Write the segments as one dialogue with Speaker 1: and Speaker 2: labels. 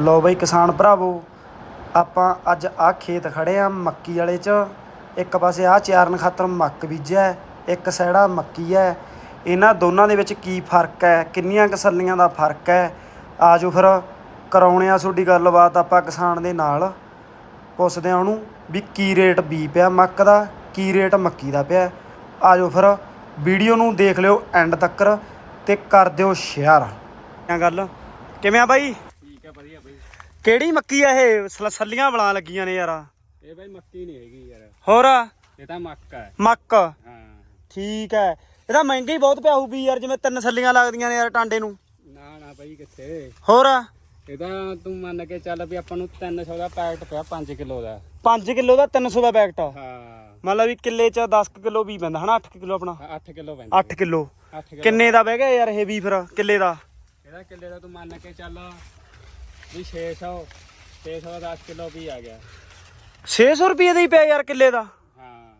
Speaker 1: ਲਓ ਬਈ ਕਿਸਾਨ ਭਰਾਵੋ ਆਪਾਂ ਅੱਜ ਆ ਖੇਤ ਖੜੇ ਆ ਮੱਕੀ ਵਾਲੇ 'ਚ। ਇੱਕ ਪਾਸੇ ਆ ਚਾਰਨ ਖਾਤਰ ਮੱਕ ਬੀਜਿਆ ਹੈ, ਇੱਕ ਸਾਈਡਾ ਮੱਕੀ ਹੈ। ਇਹਨਾਂ ਦੋਨਾਂ ਦੇ ਵਿੱਚ ਕੀ ਫ਼ਰਕ ਹੈ ਕਿੰਨੀਆਂ ਕਸੱਲੀਆਂ ਦਾ ਫ਼ਰਕ ਹੈ? ਆਜੋ ਫਿਰ ਕਰਾਉਣੇ ਆ ਤੁਹਾਡੀ ਗੱਲਬਾਤ ਆਪਾਂ ਕਿਸਾਨ ਦੇ ਨਾਲ। ਪੁੱਛਦੇ ਆ ਉਹਨੂੰ ਵੀ ਕੀ ਰੇਟ ਬੀ ਪਿਆ ਮੱਕ ਦਾ ਕੀ ਰੇਟ ਮੱਕੀ ਦਾ ਪਿਆ। ਆਜੋ ਫਿਰ ਵੀਡੀਓ ਨੂੰ ਦੇਖ ਲਿਓ ਐਂਡ ਤੱਕ ਤੇ ਕਰ ਦਿਓ ਸ਼ੇਅਰ। ਕਿਆ ਗੱਲ? ਕਿਵੇਂ ਆ ਬਾਈ? ਕਿਹੜੀ ਮੱਕੀ ਆ ਇਹ? ਸਲ- ਸੱਲੀਆਂ ਬਲਾਂ ਲੱਗੀਆਂ ਨੇ ਯਾਰ।
Speaker 2: ਇਹ ਬਈ ਮੱਕੀ ਨਹੀਂ ਹੈਗੀ ਯਾਰ।
Speaker 1: ਹੋਰ?
Speaker 2: ਇਹ ਤਾਂ ਮੱਕ ਹੈ
Speaker 1: ਮੱਕ।
Speaker 2: ਹਾਂ।
Speaker 1: ਠੀਕ ਹੈ। ਇਹਦਾ ਮਹਿੰਗਾ ਹੀ ਬਹੁਤ ਪਿਆ ਹੋਊ ਵੀ ਯਾਰ ਜਿਵੇਂ ਤਿੰਨ ਸੱਲੀਆਂ ਲੱਗਦੀਆਂ ਨੇ ਯਾਰ ਟਾਂਡੇ ਨੂੰ।
Speaker 2: ਨਾ ਨਾ ਬਈ ਕਿੱਥੇ?
Speaker 1: ਹੋਰ?
Speaker 2: ਇਹਦਾ ਤੂੰ ਮੰਨ ਕੇ ਚੱਲ ਵੀ ਆਪਾਂ ਨੂੰ 300 ਦਾ ਪੈਕਟ ਪਿਆ 5 ਕਿਲੋ ਦਾ।
Speaker 1: 5 ਕਿਲੋ ਦਾ 300 ਦਾ ਪੈਕਟ।
Speaker 2: ਹਾਂ।
Speaker 1: ਮੰਨ ਲਾ ਵੀ ਕਿੱਲੇ ਚ 10 ਕਿਲੋ ਵੀ ਪੈਂਦਾ ਹਨਾ? 8 ਕਿਲੋ ਆਪਣਾ।
Speaker 2: 8 ਕਿਲੋ ਪੈਂਦਾ
Speaker 1: 8 ਕਿਲੋ।
Speaker 2: 8 ਕਿਲੋ।
Speaker 1: ਕਿੰਨੇ ਦਾ ਬਹਿ ਗਿਆ ਯਾਰ ਇਹ ਵੀ ਫਿਰ ਕਿੱਲੇ ਦਾ?
Speaker 2: ਇਹਦਾ ਕਿੱਲੇ ਦਾ ਤੂੰ ਮੰਨ ਕੇ ਚੱਲ ਵੀ 600 600 ਦਾ 10 ਕਿਲੋ ਵੀ ਆ ਗਿਆ।
Speaker 1: 600 ਰੁਪਏ ਦਾ ਹੀ ਪਿਆ ਯਾਰ ਕਿੱਲੇ ਦਾ।
Speaker 2: ਹਾਂ।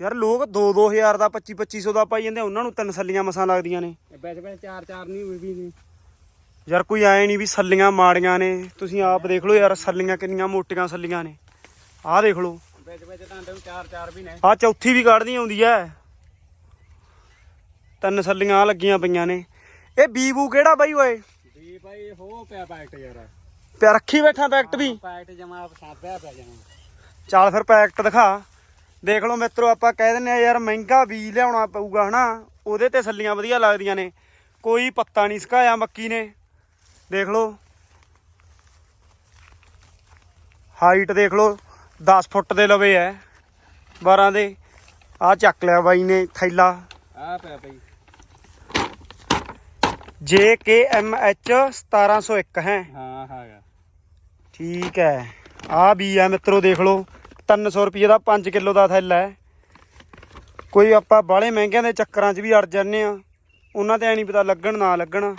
Speaker 1: ਯਾਰ ਲੋਕ 2-2000 ਦਾ 25-2500 ਦਾ ਪਾਈ ਜਾਂਦੇ ਉਹਨਾਂ ਨੂੰ ਤਿੰਨ ਸੱਲੀਆਂ ਮਸਾਂ ਲੱਗਦੀਆਂ ਨੇ।
Speaker 2: ਵਿੱਚ ਵਿੱਚ ਚਾਰ ਚਾਰ ਨਹੀਂ ਹੋਈ ਵੀ ਨਹੀਂ
Speaker 1: ਯਾਰ ਕੋਈ ਐ ਨਹੀਂ ਵੀ ਸੱਲੀਆਂ ਮਾੜੀਆਂ ਨੇ ਤੁਸੀਂ ਆਪ ਦੇਖ ਲਓ ਯਾਰ ਸੱਲੀਆਂ ਕਿੰਨੀਆਂ ਮੋਟੀਆਂ ਸੱਲੀਆਂ ਨੇ। ਆਹ ਦੇਖ ਲਓ।
Speaker 2: ਵਿੱਚ ਵਿੱਚ ਤਾਂ ਨੂੰ ਚਾਰ ਚਾਰ ਵੀ ਨੇ।
Speaker 1: ਆਹ ਚੌਥੀ ਵੀ ਕੱਢਦੀ ਆਉਂਦੀ ਐ। ਤਿੰਨ ਸੱਲੀਆਂ ਆਹ ਲੱਗੀਆਂ ਪਈਆਂ ਨੇ। ਇਹ ਬੀਬੂ ਕਿਹੜਾ ਬਾਈ ਓਏ?
Speaker 2: ਵੀ ਭਾਈ ਹੋ ਪਿਆ ਪੈਕਟ ਯਾਰ।
Speaker 1: ਪਿਆ ਰੱਖੀ ਬੈਠਾ ਪੈਕਟ ਵੀ
Speaker 2: ਪੈਕਟ ਜਮਾ ਸਾਬਿਆ ਪਿਆ ਜਮਾ।
Speaker 1: ਚੱਲ ਫਿਰ ਪੈਕਟ ਦਿਖਾ। ਦੇਖ ਲਓ ਮਿੱਤਰੋ ਆਪਾਂ ਕਹਿ ਦਿੰਨੇ ਆ ਯਾਰ ਮਹਿੰਗਾ ਬੀਜ ਲਿਆਉਣਾ ਪਊਗਾ ਹਨਾ? ਉਹਦੇ ਤੇ ਸੱਲੀਆਂ ਵਧੀਆ ਲੱਗਦੀਆਂ ਨੇ। ਕੋਈ ਪੱਤਾ ਨਹੀਂ ਸੁਕਾਇਆ ਮੱਕੀ ਨੇ। ਦੇਖ ਲਓ। ਹਾਈਟ ਦੇਖ ਲਓ 10 ਫੁੱਟ ਦੇ ਲਵੇ ਐ 12 ਦੇ। ਆ ਚੱਕ ਲਿਆ ਬਾਈ ਨੇ ਥੈਲਾ।
Speaker 2: ਆ ਪਿਆ ਬਈ।
Speaker 1: ਜੇ ਕੇ ਐਮ ਐਚ 1701 ਹੈ।
Speaker 2: ਹਾਂ ਹੈਗਾ।
Speaker 1: ਠੀਕ ਹੈ। ਆ ਵੀ ਆ ਮਿੱਤਰੋ ਦੇਖ ਲਓ। 300 ਰੁਪਏ ਦਾ 5 ਕਿਲੋ ਦਾ ਥੈਲਾ ਹੈ। ਕੋਈ ਆਪਾਂ ਬਾਹਲੇ ਮਹਿੰਗਿਆਂ ਦੇ ਚੱਕਰਾਂ 'ਚ ਵੀ ਅੜ ਜਾਂਦੇ ਆ ਉਹਨਾਂ ਤੇ ਐ ਨਹੀਂ ਪਤਾ ਲੱਗਣ ਨਾ ਲੱਗਣ।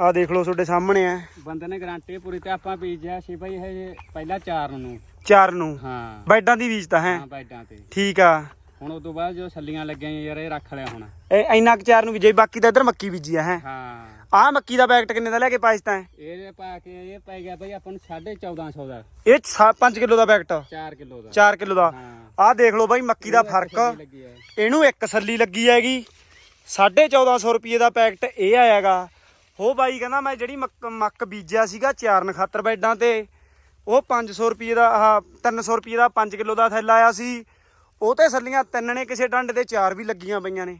Speaker 1: ਆ ਦੇਖ ਲਓ ਤੁਹਾਡੇ ਸਾਹਮਣੇ ਆ
Speaker 2: ਬੰਦੇ ਨੇ ਗਾਰੰਟੀ ਪੂਰੀ ਤੇ ਆਪਾਂ ਬੀਜਿਆ ਸੀ ਭਾਈ ਇਹ ਪਹਿਲਾਂ ਚਾਰ ਨੂੰ।
Speaker 1: ਚਾਰ ਨੂੰ।
Speaker 2: ਹਾਂ।
Speaker 1: ਬੈਡਾਂ ਦੀ ਬੀਜਤਾ ਹੈ।
Speaker 2: ਹਾਂ ਬੈਡਾਂ ਤੇ।
Speaker 1: ਠੀਕ ਆ।
Speaker 2: ਹੁਣ ਉਸ ਤੋਂ ਬਾਅਦ ਜੋ ਸੱਲੀਆਂ ਲੱਗੀਆਂ ਯਾਰ ਇਹ ਰੱਖ ਲਿਆ ਹੁਣ।
Speaker 1: ਇਹ ਇੰਨਾ ਕੁ ਚਾਰ ਨੂੰ ਬੀਜੇ ਬਾਕੀ ਤਾਂ ਇੱਧਰ ਮੱਕੀ ਬੀਜੀ ਆ ਹੈ।
Speaker 2: ਹਾਂ।
Speaker 1: ਆਹ ਮੱਕੀ ਦਾ ਪੈਕਟ ਕਿੰਨੇ ਦਾ ਲੈ ਕੇ ਪਾਇਸ ਤਾਂ
Speaker 2: ਇਹ ਪਾ ਕੇ ਇਹ ਪੈ ਗਿਆ ਭਾਈ ਆਪਾਂ ਨੂੰ 1450 ਦਾ।
Speaker 1: ਇਹ 5 ਕਿਲੋ ਦਾ ਪੈਕਟ?
Speaker 2: 4 ਕਿਲੋ ਦਾ।
Speaker 1: 4 ਕਿਲੋ ਦਾ।
Speaker 2: ਹਾਂ।
Speaker 1: ਆਹ ਦੇਖ ਲਓ ਬਾਈ ਮੱਕੀ ਦਾ ਫ਼ਰਕ।
Speaker 2: ਹੈ
Speaker 1: ਇਹਨੂੰ ਇੱਕ ਸੱਲੀ ਲੱਗੀ ਹੈਗੀ। 1450 ਰੁਪਏ ਦਾ ਪੈਕਟ ਇਹ ਆਇਆਗਾ ਉਹ ਬਾਈ ਕਹਿੰਦਾ ਮੈਂ ਜਿਹੜੀ ਮੱਕ ਮੱਕ ਬੀਜਿਆ ਸੀਗਾ ਚਾਰਨ ਖਾਤਰ ਬੈਡਾਂ ਤੇ ਉਹ 500 ਰੁਪਏ ਦਾ ਆਹ 300 ਰੁਪਏ ਦਾ 5 ਕਿਲੋ ਦਾ ਥੈਲਾ ਆਇਆ ਸੀ। ਉਹ ਤੇ ਸੱਲੀਆਂ ਤਿੰਨ ਨੇ, ਕਿਸੇ ਡੰਡ ਤੇ ਚਾਰ ਵੀ ਲੱਗੀਆਂ ਪਈਆਂ ਨੇ।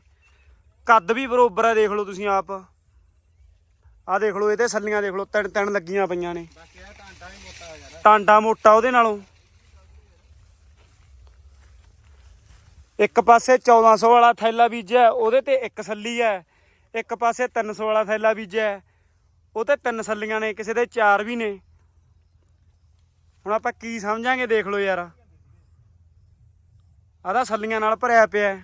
Speaker 1: ਕੱਦ ਵੀ ਬਰੋਬਰ ਹੈ ਦੇਖ ਲਓ ਤੁਸੀਂ ਆਪ। ਆਹ ਦੇਖ ਲਓ ਇਹਦੇ ਸੱਲੀਆਂ ਦੇਖ ਲਓ, ਤਿੰਨ ਤਿੰਨ ਲੱਗੀਆਂ ਪਈਆਂ ਨੇ। ਟਾਂਡਾ ਮੋਟਾ ਉਹਦੇ ਨਾਲੋਂ। ਇੱਕ ਪਾਸੇ 1400 ਵਾਲਾ ਥੈਲਾ ਬੀਜਿਆ, ਉਹਦੇ ਤੇ ਇੱਕ ਸੱਲੀ ਹੈ। ਇੱਕ ਪਾਸੇ 300 ਵਾਲਾ ਥੈਲਾ ਬੀਜਿਆ। ਉਹ ਤੇ ਤਿੰਨ ਸੱਲੀਆਂ ਨੇ, ਕਿਸੇ ਦੇ ਚਾਰ ਵੀ ਨੇ। ਹੁਣ ਆਪਾਂ ਕੀ ਸਮਝਾਂਗੇ, ਦੇਖ ਲਓ ਯਾਰ। ਆਦਾ ਸੱਲੀਆਂ ਨਾਲ ਭਰਿਆ ਪਿਆ